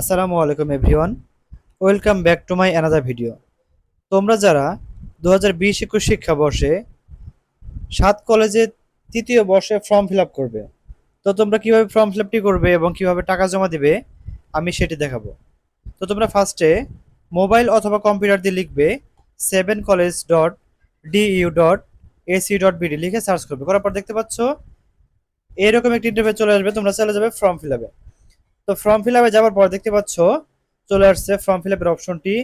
আসসালামু আলাইকুম everyone. Welcome back to my another video. তোমরা যারা দু হাজার বিশ একুশ শিক্ষাবর্ষে সাত কলেজে তৃতীয় বর্ষে ফর্ম ফিল আপ করবে, তো তোমরা কীভাবে ফর্ম ফিল আপটি করবে এবং কীভাবে টাকা জমা দিবে, আমি সেটি দেখাবো। তো তোমরা ফার্স্টে মোবাইল অথবা কম্পিউটার দিয়ে লিখবে seven college dot DU dot AC dot BD লিখে সার্চ করবে। করার পর দেখতে পাচ্ছ, এরকম একটি ইন্টারভিউ চলে আসবে, তোমরা চলে যাবে ফর্ম ফিল আপে তো ফর্ম ফিল আপে যাওয়ার পর দেখতে পাচ্ছ, চলে আসছে ফর্ম ফিল আপের অপশনটি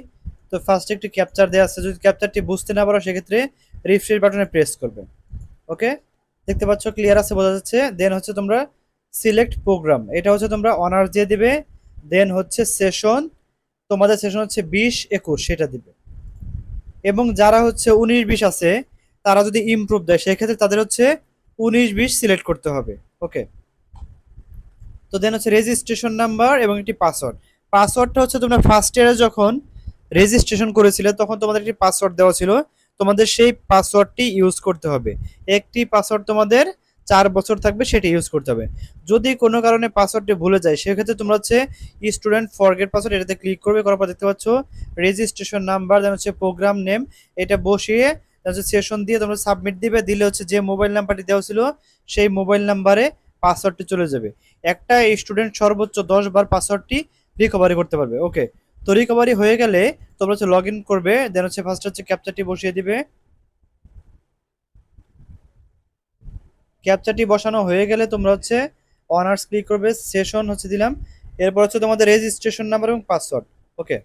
তো ফার্স্টে একটি ক্যাপচার দেওয়া আছে, যদি ক্যাপচারটি বুঝতে না পারো, সেক্ষেত্রে রিফ্রেশ বাটনে প্রেস করবে। ওকে দেখতে পাচ্ছ ক্লিয়ার আছে, বোঝা যাচ্ছে। দেন হচ্ছে তোমরা সিলেক্ট প্রোগ্রাম এটা হচ্ছে তোমরা অনার্স দিয়ে দিবে। দেন হচ্ছে সেশন তোমাদের সেশন হচ্ছে বিশ, একুশ, সেটা দিবে। এবং যারা হচ্ছে উনিশ, বিশ আছে, তারা যদি ইমপ্রুভ দেয়, সেক্ষেত্রে তাদের হচ্ছে উনিশ, বিশ সিলেক্ট করতে হবে। ওকে তো দেন হচ্ছে রেজিস্ট্রেশন নাম্বার এবং একটি পাসওয়ার্ড পাসওয়ার্ডটা হচ্ছে তোমরা ফার্স্ট ইয়ারে যখন রেজিস্ট্রেশন করেছিলে, তখন তোমাদের একটি পাসওয়ার্ড দেওয়া ছিল। তোমাদের সেই পাসওয়ার্ডটি ইউজ করতে হবে। একটি পাসওয়ার্ড তোমাদের চার বছর থাকবে, সেটি ইউজ করতে হবে। যদি কোনো কারণে পাসওয়ার্ডটি ভুলে যায়, সেক্ষেত্রে তোমরা হচ্ছে স্টুডেন্ট ফরগেট পাসওয়ার্ড এটাতে ক্লিক করবে। করার পর দেখতে পাচ্ছ রেজিস্ট্রেশন নাম্বার দেন হচ্ছে প্রোগ্রাম নেম এটা বসিয়ে হচ্ছে সেশন দিয়ে তোমরা সাবমিট দিবে। দিলে হচ্ছে যে মোবাইল নাম্বারটি দেওয়া ছিল, সেই মোবাইল নাম্বারে পাসওয়ার্ডটি চলে যাবে। একটা স্টুডেন্ট সর্বোচ্চ দশ বার পাসওয়ার্ডটি রিকভারি করতে পারবে। ওকে তো রিকভারি হয়ে গেলে তোমরা হচ্ছে লগ ইন করবে দেন হচ্ছে ফার্স্ট হচ্ছে ক্যাপচারটি বসিয়ে দিবে। ক্যাপচারটি বসানো হয়ে গেলে তোমরা হচ্ছে অনার্স ক্লিক করবে সেশন হচ্ছে দিলাম। এরপর হচ্ছে তোমাদের রেজিস্ট্রেশন নাম্বার এবং পাসওয়ার্ড ওকে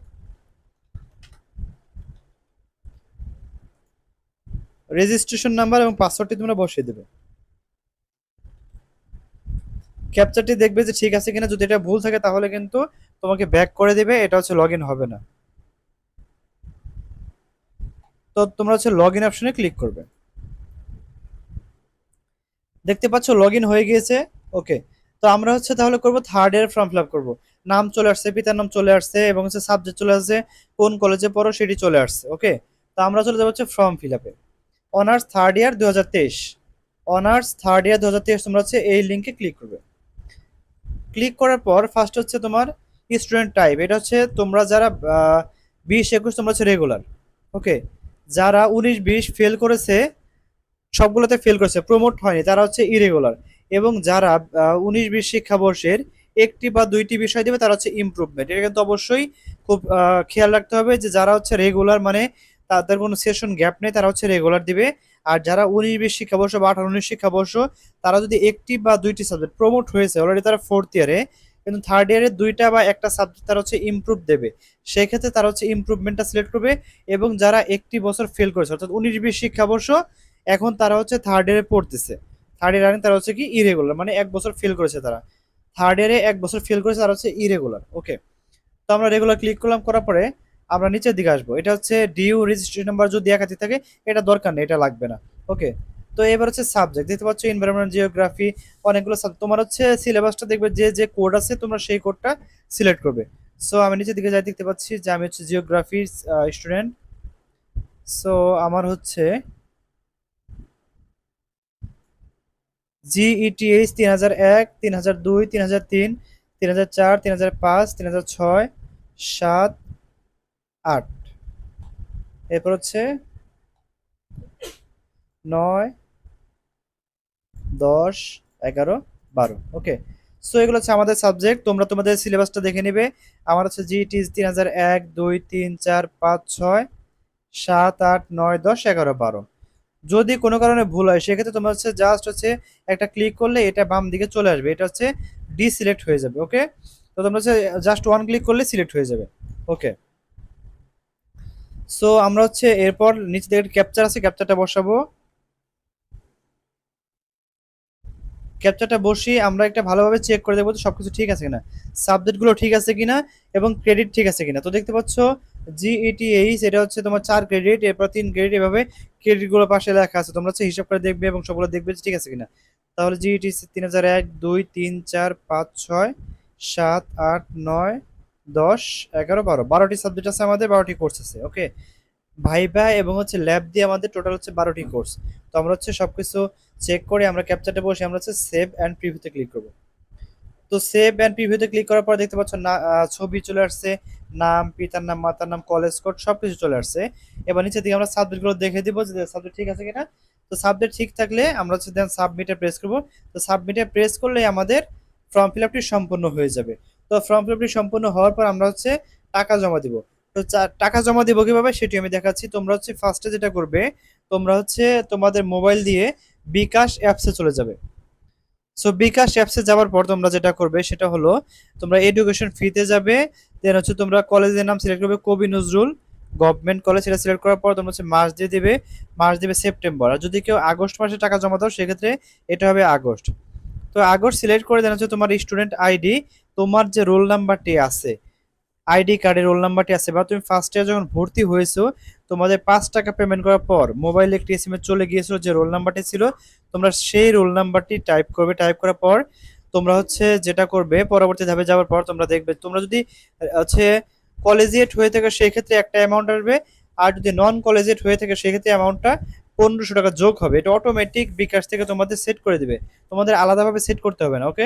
রেজিস্ট্রেশন নাম্বার এবং পাসওয়ার্ডটি তোমরা বসিয়ে দেবে। ক্যাপচারটি দেখবে যে ঠিক আছে কিনা, যদি এটা ভুল থাকে তাহলে কিন্তু তোমাকে ব্যাক করে দেবে, এটা হচ্ছে লগ হবে না। তো তোমরা হচ্ছে লগ ইন অপশনে ক্লিক করবে। দেখতে পাচ্ছ লগ হয়ে গিয়েছে ওকে তো আমরা হচ্ছে তাহলে করব third year form fill up করব। নাম চলে আসছে, পিতার নাম চলে আসছে এবং হচ্ছে সাবজেক্ট চলে আসছে, কোন কলেজে পড়ো সেটি চলে আসছে ওকে তো আমরা চলে যাব হচ্ছে ফর্ম ফিল আপে অনার্স থার্ড ইয়ার দু হাজার তেইশ। অনার্স থার্ড ইয়ার দু হাজার তেইশ তোমরা হচ্ছে এই লিঙ্কে ক্লিক করবে। ক্লিক করার পর ফার্স্ট হচ্ছে তোমার স্টুডেন্ট টাইপ এটা হচ্ছে তোমরা যারা বিশ, একুশ, তোমরা হচ্ছে রেগুলার ওকে যারা উনিশ, বিশ ফেল করেছে, সবগুলোতে ফেল করেছে প্রমোট হয়নি, তারা হচ্ছে ইরেগুলার এবং যারা উনিশ, বিশ শিক্ষাবর্ষের একটি বা দুইটি বিষয় দেবে, তারা হচ্ছে ইমপ্রুভমেন্ট এটা কিন্তু অবশ্যই খুব খেয়াল রাখতে হবে যে যারা হচ্ছে রেগুলার মানে তাদের কোনো সেশন গ্যাপ নেই, তারা হচ্ছে রেগুলার দিবে আর যারা উনিশ বিশ শিক্ষাবর্ষ বা আঠারো উনিশ শিক্ষাবর্ষ, তারা যদি একটি বা দুইটি সাবজেক্ট প্রমোট হয়েছে অলরেডি তারা ফোর্থ ইয়ারে কিন্তু থার্ড ইয়ারে দুইটা বা একটা সাবজেক্ট তারা হচ্ছে ইমপ্রুভ দেবে। সেক্ষেত্রে তারা হচ্ছে ইমপ্রুভমেন্টটা সিলেক্ট করবে এবং যারা একটি বছর ফেল করেছে, অর্থাৎ উনিশ বিশ শিক্ষাবর্ষ, এখন তারা হচ্ছে থার্ড ইয়ারে পড়তেছে। থার্ড ইয়ার ইয়ারে তারা হচ্ছে কি? ইরেগুলার মানে এক বছর ফেল করেছে তারা। থার্ড ইয়ারে এক বছর ফেল করেছে, তারা হচ্ছে ইরেগুলার ওকে তো আমরা রেগুলার ক্লিক করলাম, করার পরে আমরা নিচের দিকে আসব। এটা হচ্ছে ডিউ রেজিস্ট্রেশন নাম্বার যদি একাধিক থাকে, এটা দরকার নেই, এটা লাগবে না। ওকে তো এবার হচ্ছে সাবজেক্ট দেখতে পাচ্ছ এনভায়রনমেন্ট জিওগ্রাফি অনেকগুলো। তোমার হচ্ছে সিলেবাসটা দেখবে যে যে কোড আছে, তোমরা সেই কোডটা সিলেক্ট করবে। সো আমি নিচের দিকে যাই, দেখতে পাচ্ছি যে, আমি হচ্ছে জিওগ্রাফির স্টুডেন্ট সো আমার হচ্ছে জিইটিএইচ তিন হাজার এক, তিন হাজার দুই, তিন হাজার তিন তিন হাজার চার, তিন হাজার পাঁচ, তিন হাজার ছয়, সাত আট। এরপর হচ্ছে নয়, দশ, এগারো, বারো। ওকে, সো এগুলো হচ্ছে আমাদের সাবজেক্ট। তোমরা তোমাদের সিলেবাসটা দেখে নেবে। আমার হচ্ছে জিটি তিন হাজার এক, দুই, তিন, চার, পাঁচ, ছয়, সাত, আট, নয়, দশ, এগারো, বারো। যদি কোনো কারণে ভুল হয়, সেক্ষেত্রে তোমার হচ্ছে জাস্ট হচ্ছে একটা ক্লিক করলে এটা বাম দিকে চলে আসবে। এটা হচ্ছে ডিসিলেক্ট হয়ে যাবে, ওকে? তো তোমরা হচ্ছে জাস্ট ওয়ান ক্লিক করলে সিলেক্ট হয়ে যাবে, ওকে? সো আমরা হচ্ছে এরপর নিচে দিকে ক্যাপচার আছে ক্যাপচারটা বসাবো। ক্যাপচারটা বসিয়ে আমরা একটা ভালোভাবে চেক করে দেখব সবকিছু ঠিক আছে কিনা। সাবজেক্টগুলো ঠিক আছে কিনা এবং ক্রেডিট ঠিক আছে কিনা। তো দেখতে পাচ্ছ জিইটিএইচ এটা হচ্ছে তোমার চার ক্রেডিট এরপর তিন ক্রেডিট এভাবে ক্রেডিটগুলো পাশে লেখা আছে। তোমরা হচ্ছে হিসাব করে দেখবে এবং সবগুলো দেখবে ঠিক আছে কিনা। তাহলে জিইটি তিন হাজার এক, দুই, তিন, চার, পাঁচ, ছয়, সাত, আট, নয় দশ, এগারো, বারো। বারোটি সাবজেক্ট আছে আমাদের, বারোটি কোর্স আছে ওকে ভাইভা এবং হচ্ছে ল্যাব দিয়ে আমাদের টোটাল হচ্ছে বারোটি কোর্স তো আমরা হচ্ছে সব কিছু চেক করে আমরা ক্যাপচারটা বসে আমরা হচ্ছে সেভ অ্যান্ড প্রিভিউতে ক্লিক করব। তো সেভ অ্যান্ড প্রিভিউতে ক্লিক করার পর দেখতে পাচ্ছ না ছবি চলে আসছে, নাম, পিতার নাম, মাতার নাম কলেজ কোড সব কিছু চলে আসছে। এবার নিচে দিকে আমরা সাবজেক্টগুলো দেখে দিব যে সাবজেক্ট ঠিক আছে কিনা। তো সাবজেক্ট ঠিক থাকলে আমরা হচ্ছে দেন সাবমিটে প্রেস করব। তো সাবমিটে প্রেস করলে আমাদের ফর্ম ফিল আপটি সম্পূর্ণ হয়ে যাবে। তো ফর্ম ফিল আপটি সম্পূর্ণ হওয়ার পর আমরা হচ্ছে টাকা জমা দিব। তো টাকা জমা দিব কীভাবে সেটি আমি দেখাচ্ছি। তোমরা হচ্ছে ফার্স্টে যেটা করবে, তোমরা হচ্ছে তোমাদের মোবাইল দিয়ে বিকাশ অ্যাপসে চলে যাবে। সো বিকাশ অ্যাপসে যাওয়ার পর তোমরা যেটা করবে, সেটা হলো তোমরা এডুকেশন ফিতে যাবে দেন হচ্ছে তোমরা কলেজের নাম সিলেক্ট করবে কবি নজরুল। গভর্নমেন্ট কলেজ সেটা সিলেক্ট করার পর তোমরা হচ্ছে মাস দিয়ে দেবে মাস দেবে সেপ্টেম্বর। আর যদি কেউ আগস্ট মাসে টাকা জমা দাও, সেক্ষেত্রে এটা হবে আগস্ট। তো আগস্ট সিলেক্ট করে দেন হচ্ছে তোমার স্টুডেন্ট আইডি তোমার যে রোল নাম্বারটি আছে আইডি কার্ডের রোল নাম্বারটি আছে, বা তুমি ফার্স্ট ইয়ার যখন ভর্তি হয়েছো, তোমাদের পাঁচ টাকা পেমেন্ট করার পর মোবাইলে একটি এস চলে গিয়েছিল যে রোল নাম্বারটি ছিল, তোমরা সেই রোল নাম্বারটি টাইপ করবে টাইপ করার পর তোমরা হচ্ছে যেটা করবে, পরবর্তী ধাপে যাওয়ার পর তোমরা দেখবে, তোমরা যদি, হচ্ছে কলেজিয়েট হয়ে থাকে সেই ক্ষেত্রে একটা অ্যামাউন্ট আসবে, আর যদি নন কলেজিয়েট হয়ে থাকে, সেক্ষেত্রে অ্যামাউন্টটা পনেরোশো টাকা যোগ হবে, এটা অটোমেটিক বিকাশ থেকে তোমাদের সেট করে দিবে। তোমাদের আলাদাভাবে সেট করতে হবে না ওকে